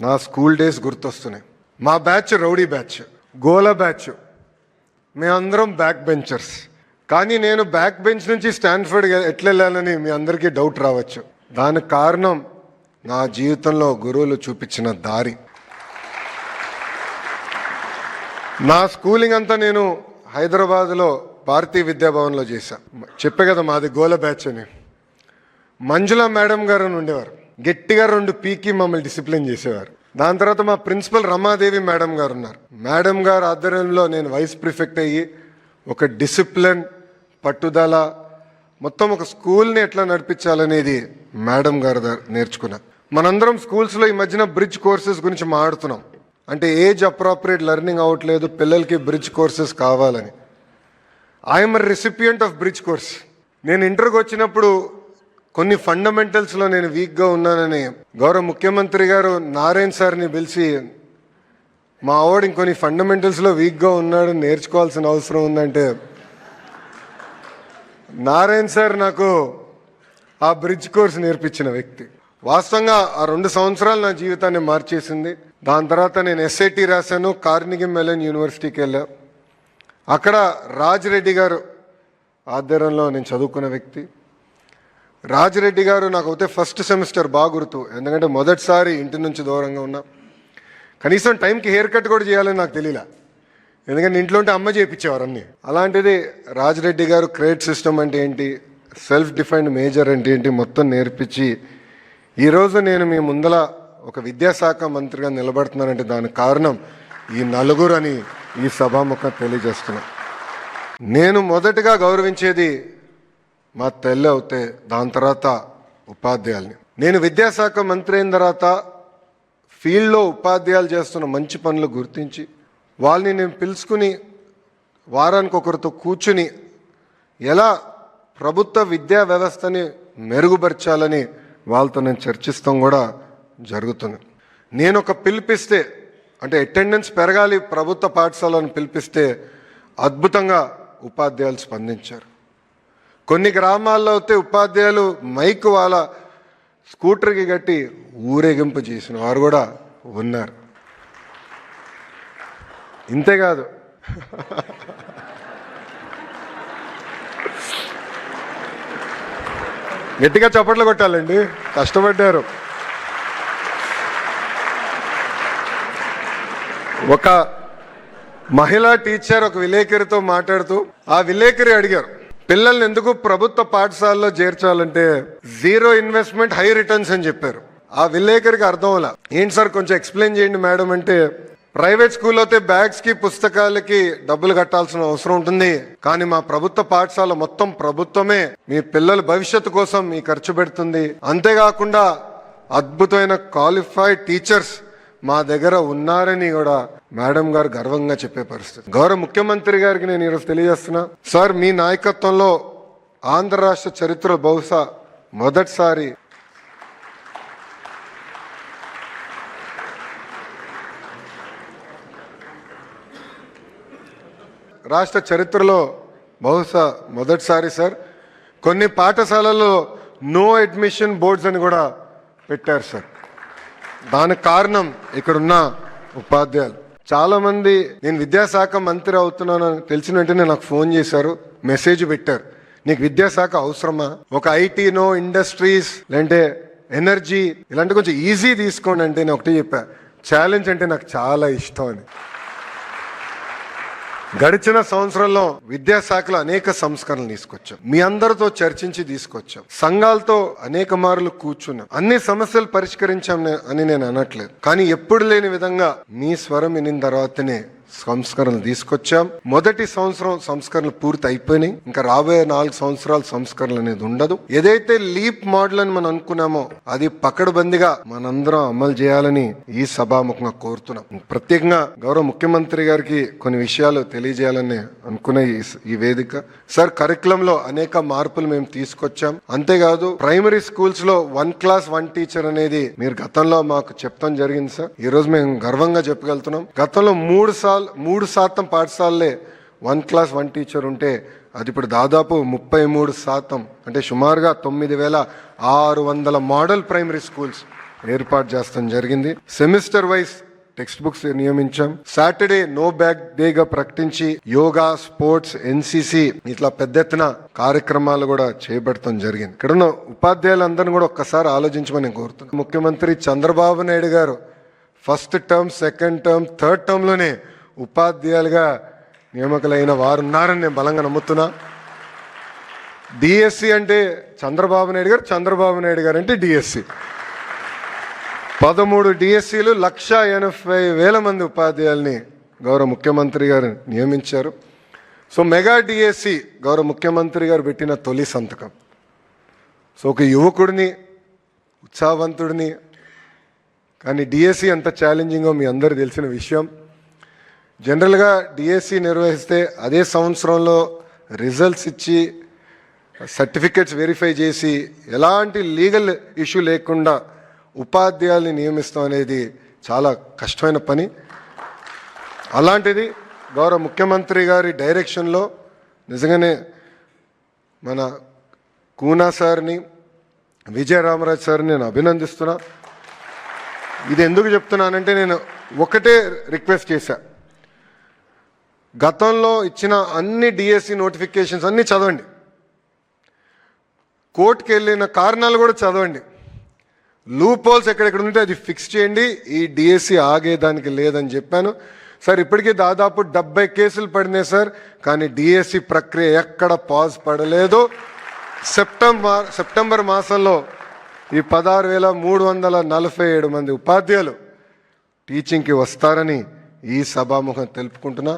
నా school days గుర్తొస్తున్నాయి. మా బ్యాచ్ రౌడీ బ్యాచ్ గోల బ్యాచ్. మేమందరం బ్యాక్ బెంచర్స్. కానీ నేను బ్యాక్ బెంచ్ నుంచి స్టాన్ఫర్డ్ ఎట్లా వెళ్ళాలని మీ అందరికీ డౌట్ రావచ్చు. దానికి కారణం నా జీవితంలో గురువులు చూపించిన దారి. నా స్కూలింగ్ అంతా నేను హైదరాబాద్లో భారతీయ విద్యాభవన్లో చేశాను చెప్పే కదా మాది గోల బ్యాచ్ అని. మంజుల మేడం గారు ఉండేవారు. గట్టిగా రెండు పీకి మమ్మల్ని డిసిప్లిన్ చేసేవారు. దాని తర్వాత మా ప్రిన్సిపల్ రమాదేవి మేడం గారు ఉన్నారు. మేడం గారు ఆధ్వర్యంలో నేను వైస్ ప్రిఫెక్ట్ అయ్యి ఒక డిసిప్లిన్ పట్టుదల మొత్తం ఒక స్కూల్ని ఎట్లా నడిపించాలనేది మేడం గారు నేర్చుకున్నా. మనందరం స్కూల్స్లో ఈ మధ్యన బ్రిడ్జ్ కోర్సెస్ గురించి మాట్లాడుతున్నాం. అంటే ఏజ్ అప్రాప్రియేట్ లెర్నింగ్ అవ్వట్లేదు పిల్లలకి బ్రిడ్జ్ కోర్సెస్ కావాలని. I am recipient of bridge course నేను ఇంటర్కి వచ్చినప్పుడు కొన్ని ఫండమెంటల్స్లో నేను వీక్గా ఉన్నానని గౌరవ ముఖ్యమంత్రి గారు నారాయణ్ సార్ని పిలిచి మా ఆవిడ ఇంకొన్ని ఫండమెంటల్స్లో వీక్గా ఉన్నాడు నేర్చుకోవాల్సిన అవసరం ఉందంటే నారాయణ్ సార్ నాకు ఆ బ్రిడ్జ్ కోర్స్ నేర్పించిన వ్యక్తి. వాస్తవంగా ఆ రెండు సంవత్సరాలు నా జీవితాన్ని మార్చేసింది. దాని తర్వాత నేను ఎస్ఐటి రాశాను కార్నిగి మెలన్ యూనివర్సిటీకి వెళ్ళా. అక్కడ రాజ్ రెడ్డి గారు ఆధ్వర్యంలో నేను చదువుకున్న వ్యక్తి. రాజిరెడ్డి గారు నాకు అయితే ఫస్ట్ సెమిస్టర్ బాగా గుర్తు. ఎందుకంటే మొదటిసారి ఇంటి నుంచి దూరంగా ఉన్నా. కనీసం టైంకి హెయిర్ కట్ కూడా చేయాలని నాకు తెలియలే ఎందుకంటే ఇంట్లో ఉంటే అమ్మ చేయించేవారు అన్ని. అలాంటిది రాజిరెడ్డి గారు క్రెడిట్ సిస్టమ్ అంటే ఏంటి సెల్ఫ్ డిఫైన్డ్ మేజర్ అంటే ఏంటి మొత్తం నేర్పించి ఈరోజు నేను మీ ముందల ఒక విద్యాశాఖ మంత్రిగా నిలబడుతున్నానంటే దానికి కారణం ఈ నలుగురు అని ఈ సభాముఖం తెలియజేస్తున్నా. నేను మొదటగా గౌరవించేది మా తల్లి అవుతే దాని తర్వాత ఉపాధ్యాయుల్ని. నేను విద్యాశాఖ మంత్రి అయిన తర్వాత ఫీల్డ్లో ఉపాధ్యాయులు చేస్తున్న మంచి పనులు గుర్తించి వాళ్ళని నేను పిలుచుకుని వారానికి ఒకరితో కూర్చుని ఎలా ప్రభుత్వ విద్యా వ్యవస్థని మెరుగుపరచాలని వాళ్ళతో నేను చర్చిస్తాం కూడా జరుగుతుంది. నేను ఒక పిలిపిస్తే అంటే అటెండెన్స్ పెరగాలి ప్రభుత్వ పాఠశాలను పిలిపిస్తే అద్భుతంగా ఉపాధ్యాయులు స్పందించారు. కొన్ని గ్రామాల్లో అయితే ఉపాధ్యాయులు మైక్ వాళ్ళ స్కూటర్కి కట్టి ఊరేగింపు చేసిన వారు కూడా ఉన్నారు. ఇంతేకాదు గట్టిగా చప్పట్లు కొట్టాలండి. కష్టపడ్డారు. ఒక మహిళా టీచర్ ఒక విలేకరితో మాట్లాడుతూ ఆ విలేకరి అడిగారు పిల్లల్ని ఎందుకు ప్రభుత్వ పాఠశాలలో చేర్చాలంటే జీరో ఇన్వెస్ట్మెంట్ హై రిటర్న్స్ అని చెప్పారు. ఆ విలేకరికి అర్థం అలా ఏంటి సార్ కొంచెం ఎక్స్ప్లెయిన్ చేయండి మేడం అంటే ప్రైవేట్ స్కూల్ అయితే బ్యాగ్స్కి పుస్తకాలకి డబ్బులు కట్టాల్సిన అవసరం ఉంటుంది. కానీ మా ప్రభుత్వ పాఠశాల మొత్తం ప్రభుత్వమే మీ పిల్లల భవిష్యత్తు కోసం మీ ఖర్చు పెడుతుంది. అంతేకాకుండా అద్భుతమైన క్వాలిఫైడ్ టీచర్స్ మా దగ్గర ఉన్నారని కూడా మేడం గారు గర్వంగా చెప్పే పరిస్థితి. గౌరవ ముఖ్యమంత్రి గారికి నేను ఈరోజు తెలియజేస్తున్నా. సార్ మీ నాయకత్వంలో ఆంధ్ర రాష్ట్ర చరిత్ర బహుశా మొదటిసారి రాష్ట్ర చరిత్రలో బహుశా మొదటిసారి సార్. కొన్ని పాఠశాలల్లో నో అడ్మిషన్ బోర్డ్స్ అని కూడా పెట్టారు సార్. దానికి కారణం ఇక్కడున్న ఉపాధ్యాయులు. చాలా మంది నేను విద్యాశాఖ మంత్రి అవుతున్నానని తెలిసిన వెంటనే నాకు ఫోన్ చేశారు మెసేజ్ పెట్టారు. నీకు విద్యాశాఖ అవసరమా? ఒక ఐటీనో ఇండస్ట్రీస్ లేదంటే ఎనర్జీ ఇలాంటి కొంచెం ఈజీ తీసుకోండి అంటే నేను ఒకటి చెప్పా. ఛాలెంజ్ అంటే నాకు చాలా ఇష్టం అని. గడిచిన సంవత్సరంలో విద్యాశాఖలో అనేక సంస్కరణలు తీసుకొచ్చాం. మీ అందరితో చర్చించి తీసుకొచ్చాం. సంఘాలతో అనేక మార్లు కూర్చున్నాం. అన్ని సమస్యలు పరిష్కరించాం అని నేను అనట్లేదు. కానీ ఎప్పుడు లేని విధంగా మీ స్వరం వినిన తర్వాతనే సంస్కరణలు తీసుకొచ్చాం. మొదటి సంవత్సరం సంస్కరణలు పూర్తి అయిపోయినాయి ఇంకా రాబోయే నాలుగు సంవత్సరాల సంస్కరణలు అనేది ఉండదు. ఏదైతే లీప్ మోడల్ అని మనం అనుకున్నామో అది పకడ్బందీగా మనందరం అమలు చేయాలని ఈ సభాముఖంగా కోరుతున్నాం. ప్రత్యేకంగా గౌరవ ముఖ్యమంత్రి గారికి కొన్ని విషయాలు తెలియజేయాలని అనుకున్న ఈ ఈ వేదిక. సార్ కరికులంలో అనేక మార్పులు మేము తీసుకొచ్చాం. అంతేకాదు ప్రైమరీ స్కూల్స్లో వన్ క్లాస్ వన్ టీచర్ అనేది మీరు గతంలో మాకు చెప్తాం జరిగింది సార్. ఈ రోజు మేము గర్వంగా చెప్పగలుగుతున్నాం. గతంలో మూడు సార్లు మూడు శాతం పాఠశాలలే వన్ క్లాస్ వన్ టీచర్ ఉంటే అది ఇప్పుడు దాదాపు ముప్పై మూడు శాతం. అంటే సుమారుగా తొమ్మిది వేల ఆరు వందల మోడల్ ప్రైమరీ స్కూల్స్ ఏర్పాటు చేస్తాం జరిగింది. సెమిస్టర్ వైజ్ టెక్స్ట్ బుక్స్ నియమించాం. సాటర్డే నో బ్యాగ్ డేగా ప్రకటించి యోగా స్పోర్ట్స్ ఎన్సిసి ఇట్లా పెద్ద ఎత్తున కార్యక్రమాలు కూడా చేపడటం జరిగింది. ఇక్కడ ఉన్న ఉపాధ్యాయులందరినీ కూడా ఒక్కసారి ఆలోచించమని కోరుతున్నాను. ముఖ్యమంత్రి Chandrababu Naidu garu first term second term third టర్మ్లోనే ఉపాధ్యాయులుగా నియామకులైన వారు ఉన్నారని నేను బలంగా నమ్ముతున్నా. డిఎస్సి అంటే చంద్రబాబు నాయుడు గారు చంద్రబాబు నాయుడు గారు అంటే డిఎస్సి పదమూడు డిఎస్సీలు లక్ష ఎనభై వేల మంది ఉపాధ్యాయుల్ని గౌరవ ముఖ్యమంత్రి గారు నియమించారు. సో మెగా డిఎస్సి గౌరవ ముఖ్యమంత్రి గారు పెట్టిన తొలి సంతకం. సో ఒక యువకుడిని ఉత్సాహవంతుడిని కానీ డిఎస్సి ఎంత ఛాలెంజింగో మీ అందరు తెలిసిన విషయం. జనరల్గా డిఎస్సి నిర్వహిస్తే అదే సంవత్సరంలో రిజల్ట్స్ ఇచ్చి సర్టిఫికెట్స్ వెరిఫై చేసి ఎలాంటి లీగల్ ఇష్యూ లేకుండా ఉపాధ్యాయుల్ని నియమిస్తాం అనేది చాలా కష్టమైన పని. అలాంటిది గౌరవ ముఖ్యమంత్రి గారి డైరెక్షన్లో నిజంగానే మన కూనా సార్ని విజయ రామరాజ్ సార్ని నేను అభినందిస్తున్నా. ఇది ఎందుకు చెప్తున్నానంటే నేను ఒకటే రిక్వెస్ట్ చేశా. గతంలో ఇచ్చిన అన్ని డిఎస్సి నోటిఫికేషన్స్ అన్నీ చదవండి. కోర్టుకి వెళ్ళిన కారణాలు కూడా చదవండి. లూప్ హోల్స్ ఎక్కడెక్కడ ఉంటే అది ఫిక్స్ చేయండి. ఈ డిఎస్సి ఆగేదానికి లేదని చెప్పాను. సార్ ఇప్పటికీ దాదాపు డెబ్బై కేసులు పడినాయి సార్ కానీ డిఎస్సి ప్రక్రియ ఎక్కడ పాజ్ పడలేదు. సెప్టెంబర్ సెప్టెంబర్ మాసంలో ఈ పదహారు వేల మూడు వందల నలభై ఏడు మంది ఉపాధ్యాయులు టీచింగ్కి వస్తారని ఈ సభాముఖం తెలుపుకుంటున్నా.